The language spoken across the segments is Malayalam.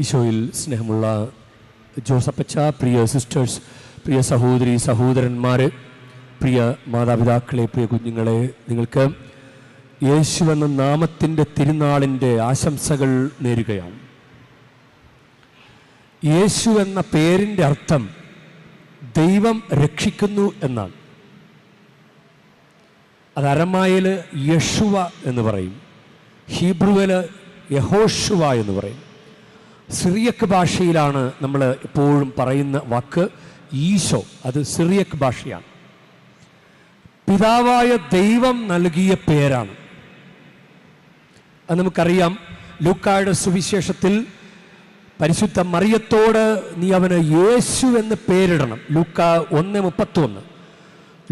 ഈശോയിൽ സ്നേഹമുള്ള ജോസപ്പച്ച പ്രിയ സിസ്റ്റേഴ്സ് പ്രിയ സഹോദരി സഹോദരന്മാർ പ്രിയ മാതാപിതാക്കളെ പ്രിയ കുഞ്ഞുങ്ങളെ നിങ്ങൾക്ക് യേശു എന്ന നാമത്തിന്റെ തിരുനാളിന്റെ ആശംസകൾ നേരുകയാണ്. യേശു എന്ന പേരിന്റെ അർത്ഥം ദൈവം രക്ഷിക്കുന്നു എന്നാണ്. അത് അരമായൽ യഷുവ എന്ന് പറയും. ഹീബ്രുവിൽ യഹോഷുവ എന്ന് പറയും. സിറിയക്ക് ഭാഷയിലാണ് നമ്മൾ എപ്പോഴും പറയുന്ന വാക്ക് ഈശോ. അത് സിറിയക്ക് ഭാഷയാണ്. പിതാവായ ദൈവം നൽകിയ പേരാണ്. അത് നമുക്കറിയാം. ലൂക്കായുടെ സുവിശേഷത്തിൽ പരിശുദ്ധ മറിയത്തോട് നീ അവന് യേശു എന്ന് പേരിടണം. ലൂക്ക ഒന്ന് മുപ്പത്തൊന്ന്.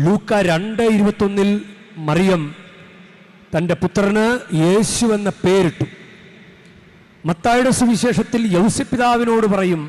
ലൂക്ക രണ്ട് ഇരുപത്തൊന്നിൽ മറിയം തന്റെ പുത്രന് യേശു എന്ന പേരിട്ടു. മത്തായുടെ സുവിശേഷത്തിൽ യൗസപിതാവിനോട് പറയും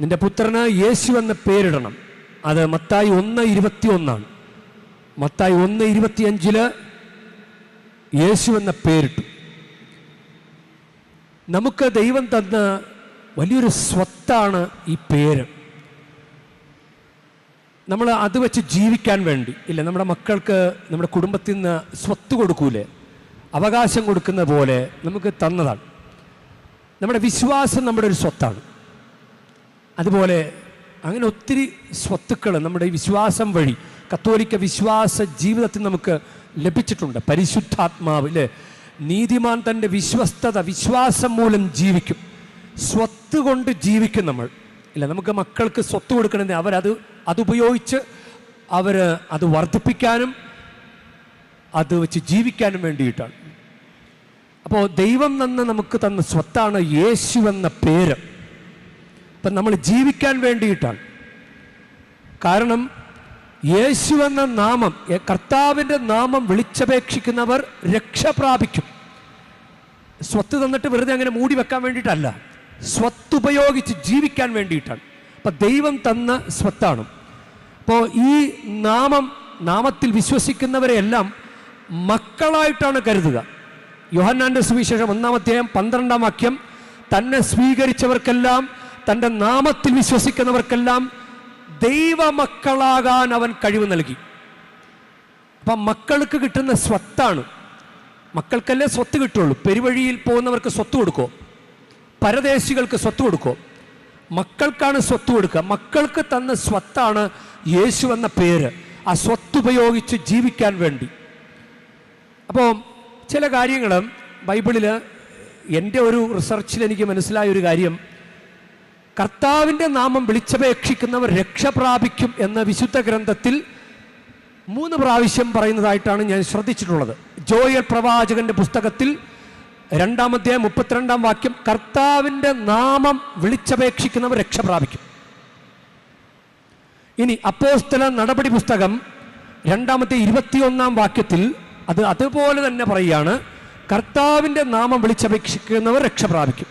നിന്റെ പുത്രന് യേശു എന്ന പേരിടണം. അത് മത്തായി ഒന്ന് ഇരുപത്തി ഒന്നാണ് മത്തായി ഒന്ന് ഇരുപത്തിയഞ്ചിൽ യേശു എന്ന പേരിട്ടു. നമുക്ക് ദൈവം തന്ന വലിയൊരു സ്വത്താണ് ഈ പേര്. നമ്മൾ അത് വെച്ച് ജീവിക്കാൻ വേണ്ടി ഇല്ല നമ്മുടെ മക്കൾക്ക് നമ്മുടെ കുടുംബത്തിൽ നിന്ന് സ്വത്ത് കൊടുക്കൂലേ അവകാശം കൊടുക്കുന്ന പോലെ നമുക്ക് തന്നതാണ്. നമ്മുടെ വിശ്വാസം നമ്മുടെ ഒരു സ്വത്താണ്. അതുപോലെ അങ്ങനെ ഒത്തിരി സ്വത്തുക്കൾ നമ്മുടെ ഈ വിശ്വാസം വഴി കത്തോലിക്ക വിശ്വാസ ജീവിതത്തിൽ നമുക്ക് ലഭിച്ചിട്ടുണ്ട്. പരിശുദ്ധാത്മാവ് അല്ലേ നീതിമാൻ തന്റെ വിശ്വസ്തത വിശ്വാസം മൂലം ജീവിക്കും. സ്വത്ത് കൊണ്ട് ജീവിക്കും നമ്മൾ. ഇല്ല നമുക്ക് മക്കൾക്ക് സ്വത്ത് കൊടുക്കണമെങ്കിൽ അവരത് അതുപയോഗിച്ച് അവർ അത് വർദ്ധിപ്പിക്കാനും അത് വെച്ച് ജീവിക്കാനും വേണ്ടിയിട്ടാണ്. അപ്പോൾ ദൈവം തന്ന നമുക്ക് തന്ന സ്വത്താണ് യേശു എന്ന പേര്. അപ്പം നമ്മൾ ജീവിക്കാൻ വേണ്ടിയിട്ടാണ്. കാരണം യേശു എന്ന നാമം കർത്താവിന്റെ നാമം വിളിച്ചപേക്ഷിക്കുന്നവർ രക്ഷ പ്രാപിക്കും. സ്വത്ത് തന്നിട്ട് വെറുതെ അങ്ങനെ മൂടി വെക്കാൻ വേണ്ടിയിട്ടല്ല. സ്വത്ത് ഉപയോഗിച്ച് ജീവിക്കാൻ വേണ്ടിയിട്ടാണ്. അപ്പം ദൈവം തന്ന സ്വത്താണ്. അപ്പോൾ ഈ നാമം നാമത്തിൽ വിശ്വസിക്കുന്നവരെയെല്ലാം മക്കളായിട്ടാണ് കരുതുക. യോഹന്നാന്റെ സുവിശേഷം ഒന്നാമധ്യായം പന്ത്രണ്ടാം വാക്യം തന്നെ സ്വീകരിച്ചവർക്കെല്ലാം തന്റെ നാമത്തിൽ വിശ്വസിക്കുന്നവർക്കെല്ലാം ദൈവമക്കളാകാൻ അവൻ കഴിവ് നൽകി. അപ്പം മക്കൾക്ക് കിട്ടുന്ന സ്വത്താണ്. മക്കൾക്കല്ലേ സ്വത്ത് കിട്ടുള്ളൂ? പെരുവഴിയിൽ പോകുന്നവർക്ക് സ്വത്ത് കൊടുക്കോ പരദേശികൾക്ക് സ്വത്ത് കൊടുക്കോ മക്കൾക്കാണ് സ്വത്ത് കൊടുക്കുക. മക്കൾക്ക് തന്ന സ്വത്താണ് യേശു എന്ന പേര്. ആ സ്വത്ത് ഉപയോഗിച്ച് ജീവിക്കാൻ വേണ്ടി. അപ്പോൾ ചില കാര്യങ്ങൾ ബൈബിളിൽ എന്റെ ഒരു റിസർച്ചിൽ എനിക്ക് മനസ്സിലായ ഒരു കാര്യം. കർത്താവിന്റെ നാമം വിളിച്ചപേക്ഷിക്കുന്നവർ രക്ഷ പ്രാപിക്കും എന്ന വിശുദ്ധ ഗ്രന്ഥത്തിൽ മൂന്ന് പ്രാവശ്യം പറയുന്നതായിട്ടാണ് ഞാൻ ശ്രദ്ധിച്ചിട്ടുള്ളത്. ജോയൽ പ്രവാചകന്റെ പുസ്തകത്തിൽ രണ്ടാമത്തെ മുപ്പത്തിരണ്ടാം വാക്യം കർത്താവിന്റെ നാമം വിളിച്ചപേക്ഷിക്കുന്നവർ രക്ഷ പ്രാപിക്കും. ഇനി അപ്പോസ്തല നടപടി പുസ്തകം രണ്ടാമത്തെ ഇരുപത്തിയൊന്നാം വാക്യത്തിൽ അത് അതുപോലെ തന്നെ പറയുകയാണ് കർത്താവിന്റെ നാമം വിളിച്ചപേക്ഷിക്കുന്നവർ രക്ഷ പ്രാപിക്കും.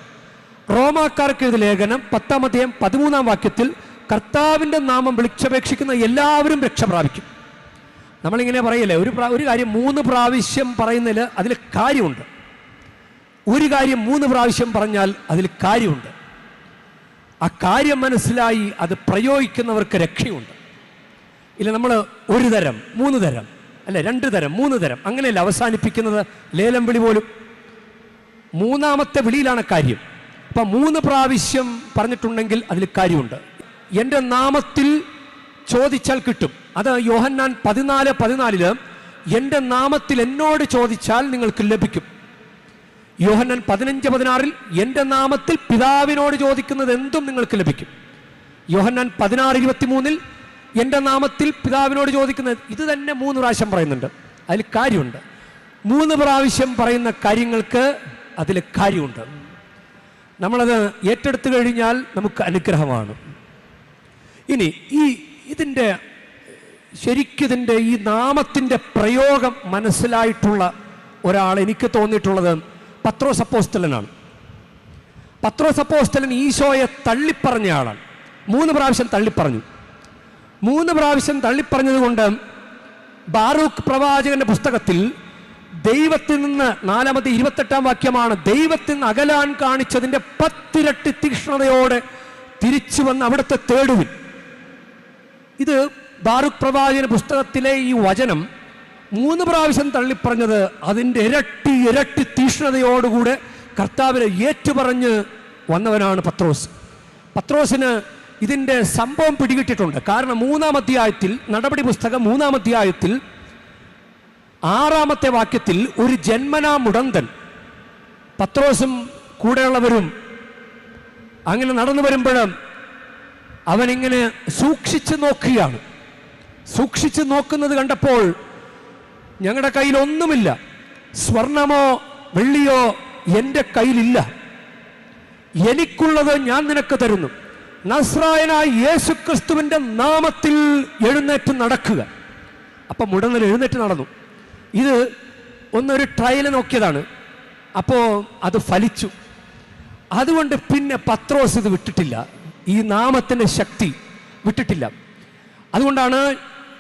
റോമാക്കാർക്ക് ഇത് ലേഖനം പത്താമധ്യം പതിമൂന്നാം വാക്യത്തിൽ കർത്താവിന്റെ നാമം വിളിച്ചപേക്ഷിക്കുന്ന എല്ലാവരും രക്ഷ പ്രാപിക്കും. നമ്മളിങ്ങനെ പറയല്ലേ ഒരു ഒരു കാര്യം മൂന്ന് പ്രാവശ്യം പറയുന്നതിൽ അതിൽ കാര്യമുണ്ട്. ഒരു കാര്യം മൂന്ന് പ്രാവശ്യം പറഞ്ഞാൽ അതിൽ കാര്യമുണ്ട്. ആ കാര്യം മനസ്സിലായി അത് പ്രയോഗിക്കുന്നവർക്ക് രക്ഷയുണ്ട്. ഇല്ല നമ്മൾ ഒരു തരം മൂന്ന് തരം. അല്ലെ രണ്ട് തരം മൂന്ന് തരം. അങ്ങനെയല്ല അവസാനിപ്പിക്കുന്നത് ലേലം വിളി പോലും. മൂന്നാമത്തെ വിളിയിലാണ് കാര്യം. അപ്പം മൂന്ന് പ്രാവശ്യം പറഞ്ഞിട്ടുണ്ടെങ്കിൽ അതിൽ കാര്യമുണ്ട്. എന്റെ നാമത്തിൽ ചോദിച്ചാൽ കിട്ടും. അത് യോഹന്നാൻ പതിനാല് പതിനാലിൽ എന്റെ നാമത്തിൽ എന്നോട് ചോദിച്ചാൽ നിങ്ങൾക്ക് ലഭിക്കും. യോഹന്നാൻ പതിനഞ്ച് പതിനാറിൽ എന്റെ നാമത്തിൽ പിതാവിനോട് ചോദിക്കുന്നത് എന്തും നിങ്ങൾക്ക് ലഭിക്കും. യോഹന്നാൻ പതിനാറ് ഇരുപത്തി മൂന്നിൽ എന്റെ നാമത്തിൽ പിതാവിനോട് ചോദിക്കുന്നത് ഇത് തന്നെ മൂന്ന് പ്രാവശ്യം പറയുന്നുണ്ട്. അതിൽ കാര്യമുണ്ട്. മൂന്ന് പ്രാവശ്യം പറയുന്ന കാര്യങ്ങൾക്ക് അതിൽ കാര്യമുണ്ട്. നമ്മളത് ഏറ്റെടുത്തു കഴിഞ്ഞാൽ നമുക്ക് അനുഗ്രഹമാണ്. ഇനി ഈ ഇതിന്റെ ശരിക്കിതിന്റെ ഈ നാമത്തിന്റെ പ്രയോഗം മനസ്സിലായിട്ടുള്ള ഒരാൾ എനിക്ക് തോന്നിയിട്ടുള്ളത് പത്രോസ് അപ്പോസ്തലനാണ്. പത്രോസ് ഈശോയെ തള്ളിപ്പറഞ്ഞ ആളാണ്. മൂന്ന് പ്രാവശ്യം തള്ളിപ്പറഞ്ഞു. മൂന്ന് പ്രാവശ്യം തള്ളിപ്പറഞ്ഞതുകൊണ്ട് ബാറൂഖ് പ്രവാചകന്റെ പുസ്തകത്തിൽ ദൈവത്തിൽ നിന്ന് നാലാമത്തെ ഇരുപത്തെട്ടാം വാക്യമാണ് ദൈവത്തിൽ നിന്ന് അകലാൻ കാണിച്ചതിന്റെ പത്തിരട്ടി തീക്ഷ്ണതയോടെ തിരിച്ചു വന്ന് അവിടുത്തെ തേടുവിൻ. ഇത് ബാറുഖ് പ്രവാചകന്റെ പുസ്തകത്തിലെ ഈ വചനം മൂന്ന് പ്രാവശ്യം തള്ളിപ്പറഞ്ഞത് അതിന്റെ ഇരട്ടി ഇരട്ടി തീക്ഷ്ണതയോടുകൂടെ കർത്താവിനെ ഏറ്റുപറഞ്ഞ് വന്നവനാണ് പത്രോസ്. പത്രോസിന് ഇതിന്റെ സംഭവം പിടികിട്ടിട്ടുണ്ട് കാരണം മൂന്നാം അധ്യായത്തിൽ നടപടി പുസ്തകം മൂന്നാം അധ്യായത്തിൽ ആറാമത്തെ വാക്യത്തിൽ ഒരു ജന്മനാ മുടന്തൻ പത്രോസും കൂടെയുള്ളവരും അങ്ങനെ നടന്നു വരുമ്പോഴും അവനിങ്ങനെ സൂക്ഷിച്ച് നോക്കുകയാണ്. സൂക്ഷിച്ച് നോക്കുന്നത് കണ്ടപ്പോൾ ഞങ്ങളുടെ കയ്യിൽ ഒന്നുമില്ല. സ്വർണമോ വെള്ളിയോ എന്റെ കയ്യിലില്ല. എനിക്കുള്ളത് ഞാൻ നിനക്ക് തരുന്നു. നസ്രായനായ യേശു ക്രിസ്തുവിന്റെ നാമത്തിൽ എഴുന്നേറ്റ് നടക്കുക. അപ്പം ഉടനെ എഴുന്നേറ്റ് നടന്നു. ഇത് ഒന്നൊരു ട്രയൽ നോക്കിയതാണ്. അപ്പോൾ അത് ഫലിച്ചു. അതുകൊണ്ട് പിന്നെ പത്രോസ് ഇത് വിട്ടിട്ടില്ല. ഈ നാമത്തിന്റെ ശക്തി വിട്ടിട്ടില്ല. അതുകൊണ്ടാണ്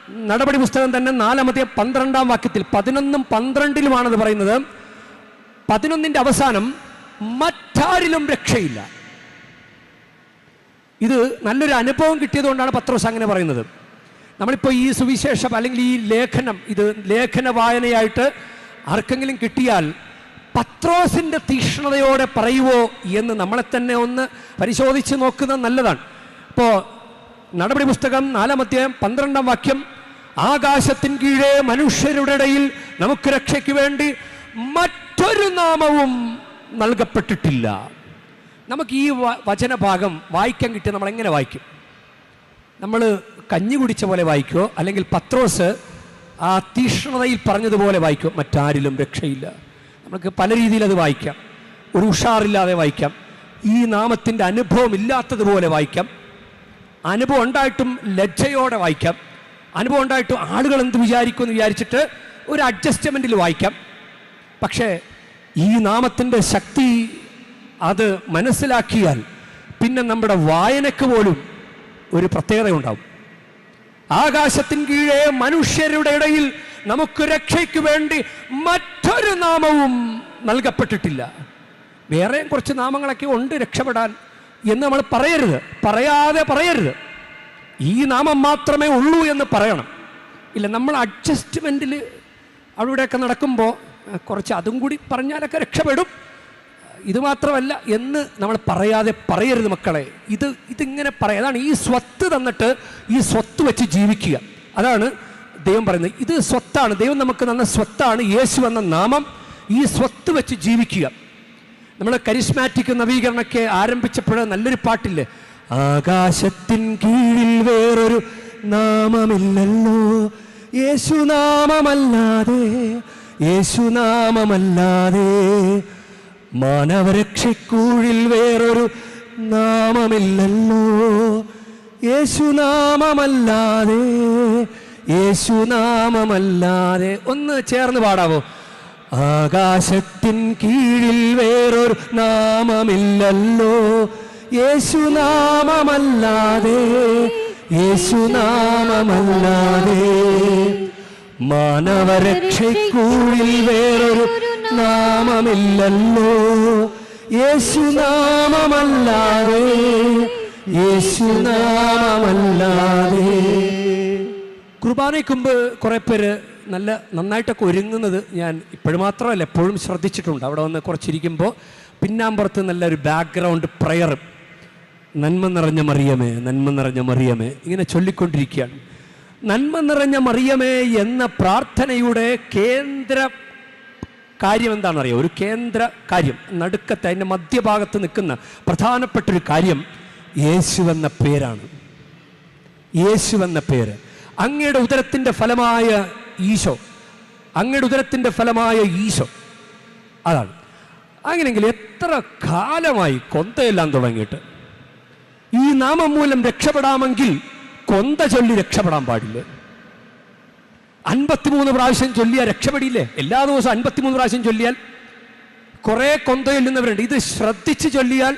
നടപടി പുസ്തകം തന്നെ നാലാമത്തെ പന്ത്രണ്ടാം വാക്യത്തിൽ പതിനൊന്നും പന്ത്രണ്ടിലുമാണത് പറയുന്നത്. പതിനൊന്നിന്റെ അവസാനം മറ്റാരിലും രക്ഷയില്ല. ഇത് നല്ലൊരു അനുഭവം കിട്ടിയതുകൊണ്ടാണ് പത്രോസ് അങ്ങനെ പറയുന്നത്. നമ്മളിപ്പോൾ ഈ സുവിശേഷം അല്ലെങ്കിൽ ഈ ലേഖനം ഇത് ലേഖന വായനയായിട്ട് ആർക്കെങ്കിലും കിട്ടിയാൽ പത്രോസിന്റെ തീക്ഷ്ണതയോടെ പറയുവോ എന്ന് നമ്മളെ തന്നെ ഒന്ന് പരിശോധിച്ച് നോക്കുന്ന നല്ലതാണ്. ഇപ്പോൾ നടപടി പുസ്തകം നാലാം അധ്യായം പന്ത്രണ്ടാം വാക്യം ആകാശത്തിൻ കീഴേ മനുഷ്യരുടെ ഇടയിൽ നമുക്ക് രക്ഷയ്ക്ക് വേണ്ടി മറ്റൊരു നാമവും നൽകപ്പെട്ടിട്ടില്ല. നമുക്ക് ഈ വചനഭാഗം വായിക്കാൻ കിട്ടിയ നമ്മൾ എങ്ങനെ വായിക്കും? നമ്മൾ കഞ്ഞി കുടിച്ച പോലെ വായിക്കുമോ അല്ലെങ്കിൽ പത്രോസ് ആ തീഷ്ണതയിൽ പറഞ്ഞതുപോലെ വായിക്കും? മറ്റാരിലും രക്ഷയില്ല. നമുക്ക് പല രീതിയിൽ അത് വായിക്കാം. ഒരു ഉഷാറില്ലാതെ വായിക്കാം. ഈ നാമത്തിന്റെ അനുഭവം ഇല്ലാത്തതുപോലെ വായിക്കാം. അനുഭവം ഉണ്ടായിട്ടും ലജ്ജയോടെ വായിക്കാം. അനുഭവം ഉണ്ടായിട്ടും ആളുകൾ എന്ത് വിചാരിക്കുമെന്ന് വിചാരിച്ചിട്ട് ഒരു അഡ്ജസ്റ്റ്മെന്റിൽ വായിക്കാം. പക്ഷേ ഈ നാമത്തിന്റെ ശക്തി അത് മനസ്സിലാക്കിയാൽ പിന്നെ നമ്മുടെ വായനക്ക് പോലും ഒരു പ്രത്യേകത ഉണ്ടാവും. ആകാശത്തിൻ കീഴേ മനുഷ്യരുടെ ഇടയിൽ നമുക്ക് രക്ഷയ്ക്ക് വേണ്ടി മറ്റൊരു നാമവും നൽകപ്പെട്ടിട്ടില്ല. വേറെയും കുറച്ച് നാമങ്ങളൊക്കെ ഉണ്ട് രക്ഷപ്പെടാൻ എന്ന് നമ്മൾ പറയരുത്. പറയാതെ പറയരുത്. ഈ നാമം മാത്രമേ ഉള്ളൂ എന്ന് പറയണം. ഇല്ല നമ്മൾ അഡ്ജസ്റ്റ്മെന്റിൽ അവിടെയൊക്കെ നടക്കുമ്പോൾ കുറച്ച് അതും കൂടി പറഞ്ഞാലൊക്കെ രക്ഷപ്പെടും. ഇത് മാത്രമല്ല എന്ന് നമ്മൾ പറയാതെ പറയരുത് മക്കളെ. ഇത് ഇതിങ്ങനെ പറയാം. അതാണ് ഈ സ്വത്ത് തന്നിട്ട് ഈ സ്വത്ത് വെച്ച് ജീവിക്കുക. അതാണ് ദൈവം പറയുന്നത്. ഇത് സ്വത്താണ്. ദൈവം നമുക്ക് തന്ന സ്വത്താണ് യേശു എന്ന നാമം ഈ സ്വത്ത് വെച്ച് ജീവിക്കുക. നമ്മൾ കരിസ്മാറ്റിക് നവീകരണമൊക്കെ ആരംഭിച്ചപ്പോൾ നല്ലൊരു പാട്ടില്ലേ? ആകാശത്തിൻ കീഴിൽ വേറൊരു നാമമില്ലല്ലോ. യേശുനാമമല്ലാതെ യേശുനാമമല്ലാതെ മാനവരക്ഷയ്ക്കൂഴിൽ വേറൊരു നാമമില്ലല്ലോ. യേശുനാമമല്ലാതെ യേശുനാമമല്ലാതെ ഒന്ന് ചേർന്ന് പാടാവോ? ആകാശത്തിൻ കീഴിൽ വേറൊരു നാമമില്ലല്ലോ. യേശുനാമമല്ലാതെ യേശുനാമമല്ലാതെ മാനവരക്ഷയ്ക്കൂഴിൽ വേറൊരു നാമമില്ലല്ലോ. യേശുനാമമല്ലാതെ യേശുനാമമല്ലാതെ കുർബാനയ്ക്ക് മുമ്പ് കുറേ പേര് നല്ല നന്നായിട്ടൊക്കെ ഒരുങ്ങുന്നത് ഞാൻ ഇപ്പോഴും മാത്രമല്ല എപ്പോഴും ശ്രദ്ധിച്ചിട്ടുണ്ട്. അവിടെ വന്ന് കുറച്ചിരിക്കുമ്പോൾ പിന്നാമ്പുറത്ത് നല്ലൊരു ബാക്ക്ഗ്രൗണ്ട് പ്രയർ നന്മ നിറഞ്ഞ മറിയമേ നന്മ നിറഞ്ഞ മറിയമേ ഇങ്ങനെ ചൊല്ലിക്കൊണ്ടിരിക്കുകയാണ്. നന്മ നിറഞ്ഞ മറിയമേ എന്ന പ്രാർത്ഥനയുടെ കേന്ദ്ര കാര്യം എന്താണെന്നറിയോ? ഒരു കേന്ദ്ര കാര്യം. നടുക്കത്തെ അതിന്റെ മധ്യഭാഗത്ത് നിൽക്കുന്ന പ്രധാനപ്പെട്ടൊരു കാര്യം യേശു എന്ന പേരാണ്. യേശു എന്ന പേര്. അങ്ങയുടെ ഉദരത്തിന്റെ ഫലമായ ഈശോ. അങ്ങയുടെ ഉദരത്തിന്റെ ഫലമായ ഈശോ. അതാണ്. അങ്ങനെയെങ്കിൽ എത്ര കാലമായി കൊന്തയെല്ലാം തുടങ്ങിയിട്ട്? ഈ നാമം മൂലം രക്ഷപ്പെടാമെങ്കിൽ കൊന്ത ചൊല്ലി രക്ഷപ്പെടാൻ പാടില്ല? അൻപത്തിമൂന്ന് പ്രാവശ്യം ചൊല്ലിയാൽ രക്ഷപ്പെടില്ലേ എല്ലാ ദിവസവും അൻപത്തിമൂന്ന് പ്രാവശ്യം ചൊല്ലിയാൽ കുറേ കൊന്ത ചൊല്ലുന്നവരുണ്ട് ഇത് ശ്രദ്ധിച്ച് ചൊല്ലിയാൽ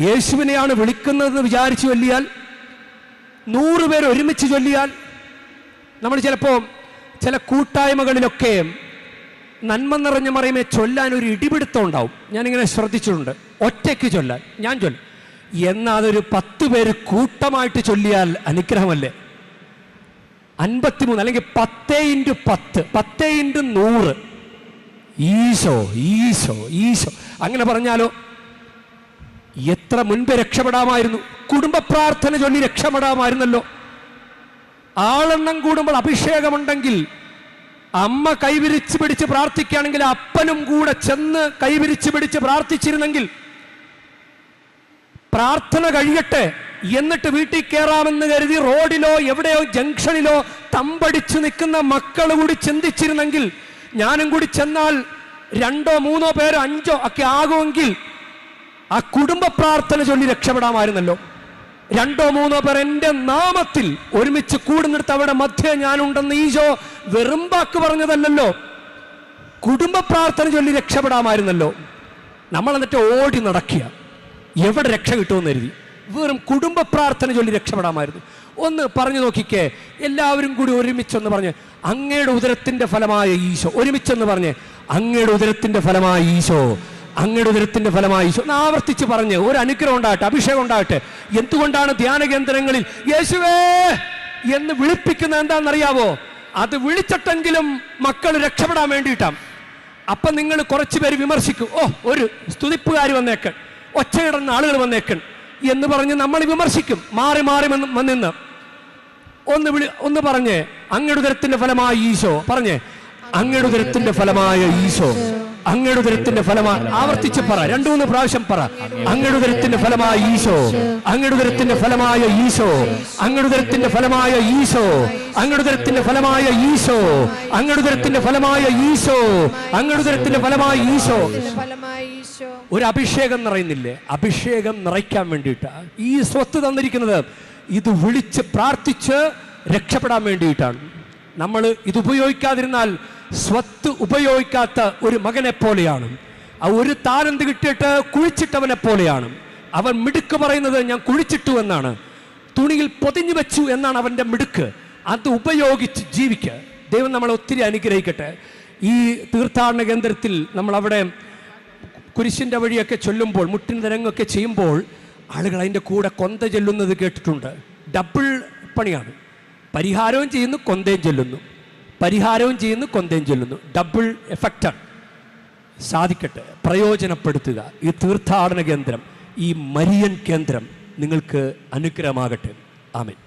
യേശുവിനെയാണ് വിളിക്കുന്നതെന്ന് വിചാരിച്ച് ചൊല്ലിയാൽ നൂറ് പേർ ഒരുമിച്ച് ചൊല്ലിയാൽ നമ്മൾ ചിലപ്പോൾ ചില കൂട്ടായ്മകളിലൊക്കെ നന്മ നിറഞ്ഞ മറിയമേ ചൊല്ലാൻ ഒരു ഇടിപിടുത്തം ഉണ്ടാവും. ഞാനിങ്ങനെ ശ്രദ്ധിച്ചിട്ടുണ്ട്. ഒറ്റയ്ക്ക് ചൊല്ലാൻ. ഞാൻ ചൊല്ലും. എന്നാൽ അതൊരു പത്ത് പേര് കൂട്ടമായിട്ട് ചൊല്ലിയാൽ അനുഗ്രഹമല്ലേ? അൻപത്തിമൂന്ന് അല്ലെങ്കിൽ പത്തേ ഇന്റു പത്ത് പത്തേ ഇന്റു നൂറ്. ഈശോ ഈശോ ഈശോ. അങ്ങനെ പറഞ്ഞാലോ എത്ര മുൻപ് രക്ഷപ്പെടാമായിരുന്നു. കുടുംബ പ്രാർത്ഥന ചൊല്ലി രക്ഷപ്പെടാമായിരുന്നല്ലോ. ആളെണ്ണം കൂടുമ്പോൾ അഭിഷേകമുണ്ടെങ്കിൽ അമ്മ കൈവിരിച്ച് പിടിച്ച് പ്രാർത്ഥിക്കുകയാണെങ്കിൽ അപ്പനും കൂടെ ചെന്ന് കൈവിരിച്ച് പിടിച്ച് പ്രാർത്ഥിച്ചിരുന്നെങ്കിൽ പ്രാർത്ഥന കഴിയട്ടെ. എന്നിട്ട് വീട്ടിൽ കയറാമെന്ന് കരുതി റോഡിലോ എവിടെയോ ജംഗ്ഷനിലോ തമ്പടിച്ചു നിൽക്കുന്ന മക്കൾ കൂടി ചിന്തിച്ചിരുന്നെങ്കിൽ ഞാനും കൂടി ചെന്നാൽ രണ്ടോ മൂന്നോ പേരോ അഞ്ചോ ഒക്കെ ആകുമെങ്കിൽ ആ കുടുംബ പ്രാർത്ഥന ചൊല്ലി രക്ഷപ്പെടാമായിരുന്നല്ലോ. രണ്ടോ മൂന്നോ പേർ എന്റെ നാമത്തിൽ ഒരുമിച്ച് കൂടുന്നിടത്ത് അവിടെ മധ്യേ ഞാനുണ്ടെന്ന് ഈശോ വെറും വാക്ക് കുടുംബ പ്രാർത്ഥന ചൊല്ലി രക്ഷപ്പെടാമായിരുന്നല്ലോ. നമ്മൾ എന്നിട്ട് ഓടി നടക്കുക. എവിടെ രക്ഷ കിട്ടുമെന്ന് കരുതി. വെറും കുടുംബ പ്രാർത്ഥന ചൊല്ലി രക്ഷപ്പെടാമായിരുന്നു. ഒന്ന് പറഞ്ഞു നോക്കിക്കേ എല്ലാവരും കൂടി ഒരുമിച്ചൊന്ന് പറഞ്ഞ് അങ്ങയുടെ ഉദരത്തിന്റെ ഫലമായ ഈശോ. ഒരുമിച്ചൊന്ന് പറഞ്ഞ് അങ്ങയുടെ ഉദരത്തിന്റെ ഫലമായ ഈശോ. അങ്ങയുടെ ഉദരത്തിന്റെ ഫലമായ ഈശോ. ഒന്ന് ആവർത്തിച്ച് പറഞ്ഞ് ഒരു അനുഗ്രഹം ഉണ്ടാകട്ടെ അഭിഷേകം ഉണ്ടാകട്ടെ. എന്തുകൊണ്ടാണ് ധ്യാന കേന്ദ്രങ്ങളിൽ യേശുവേ എന്ന് വിളിപ്പിക്കുന്നത് എന്താണെന്നറിയാവോ? അത് വിളിച്ചിട്ടെങ്കിലും മക്കൾ രക്ഷപ്പെടാൻ വേണ്ടിയിട്ടാണ് അപ്പൊ നിങ്ങൾ കുറച്ച് പേര് വിമർശിക്കും. ഓ ഒരു സ്തുതിപ്പുകാർ വന്നേക്കൻ ഒച്ചയിടുന്ന ആളുകൾ വന്നേക്കൻ എന്ന് പറഞ്ഞ് നമ്മൾ വിമർശിക്കും. മാറി മാറി നിന്ന് ഒന്ന് വിളി ഒന്ന് പറഞ്ഞേ അങ്ങയുടെ ഉദരത്തിന്റെ ഫലമായ ഈശോ. പറഞ്ഞേ അങ്ങയുടെ ഉദരത്തിന്റെ ഫലമായ ഈശോ. അങ്ങയുടെ ഉദരത്തിന്റെ ഫലമായി ആവർത്തിച്ച് പറ രണ്ടു മൂന്ന് പ്രാവശ്യം പറ. അങ്ങയുടെ ഉദരത്തിന്റെ ഫലമായ ഈശോ. അങ്ങയുടെ ഉദരത്തിന്റെ ഫലമായ ഈശോ. അങ്ങയുടെ ഉദരത്തിന്റെ ഫലമായ ഈശോ. അങ്ങയുടെ ഉദരത്തിന്റെ ഫലമായ ഈശോ. അങ്ങയുടെ ഉദരത്തിന്റെ ഫലമായ ഈശോ. ഈശോ ഫലമായ ഈശോ. ഒരു അഭിഷേകം നിറയുന്നില്ലേ? അഭിഷേകം നിറയ്ക്കാൻ വേണ്ടിയിട്ട്. ഈ സ്വത്ത് തന്നിരിക്കുന്നത് ഇത് വിളിച്ച് പ്രാർത്ഥിച്ച് രക്ഷപ്പെടാൻ വേണ്ടിയിട്ടാണ്. നമ്മൾ ഇത് ഉപയോഗിക്കാതിരുന്നാൽ സ്വത്ത് ഉപയോഗിക്കാത്ത ഒരു മകനെ പോലെയാണ്. ആ ഒരു താരന്ത് കിട്ടിയിട്ട് കുഴിച്ചിട്ടവനെ പോലെയാണ്. അവൻ മിടുക്ക് പറയുന്നത് ഞാൻ കുഴിച്ചിട്ടു എന്നാണ്. തുണിയിൽ പൊതിഞ്ഞു വെച്ചു എന്നാണ് അവന്റെ മിടുക്ക്. അത് ഉപയോഗിച്ച് ജീവിക്കുക. ദൈവം നമ്മളെ ഒത്തിരി അനുഗ്രഹിക്കട്ടെ. ഈ തീർത്ഥാടന കേന്ദ്രത്തിൽ നമ്മൾ അവിടെ കുരിശിന്റെ വഴിയൊക്കെ ചൊല്ലുമ്പോൾ മുട്ടിൻ തരങ്ങൊക്കെ ചെയ്യുമ്പോൾ ആളുകൾ അതിന്റെ കൂടെ കൊന്ത ചൊല്ലുന്നത് കേട്ടിട്ടുണ്ട്. ഡബിൾ പണിയാണ്. പരിഹാരവും ചെയ്യുന്നു കൊന്തയും ചൊല്ലുന്നു. പരിഹാരവും ചെയ്യുന്നു കൊന്തയും ചൊല്ലുന്നു. ഡബിൾ എഫക്റ്റാണ് സാധിക്കട്ടെ. പ്രയോജനപ്പെടുത്തുക. ഈ തീർത്ഥാടന കേന്ദ്രം ഈ മരിയൻ കേന്ദ്രം നിങ്ങൾക്ക് അനുഗ്രഹമാകട്ടെ. ആമേൻ.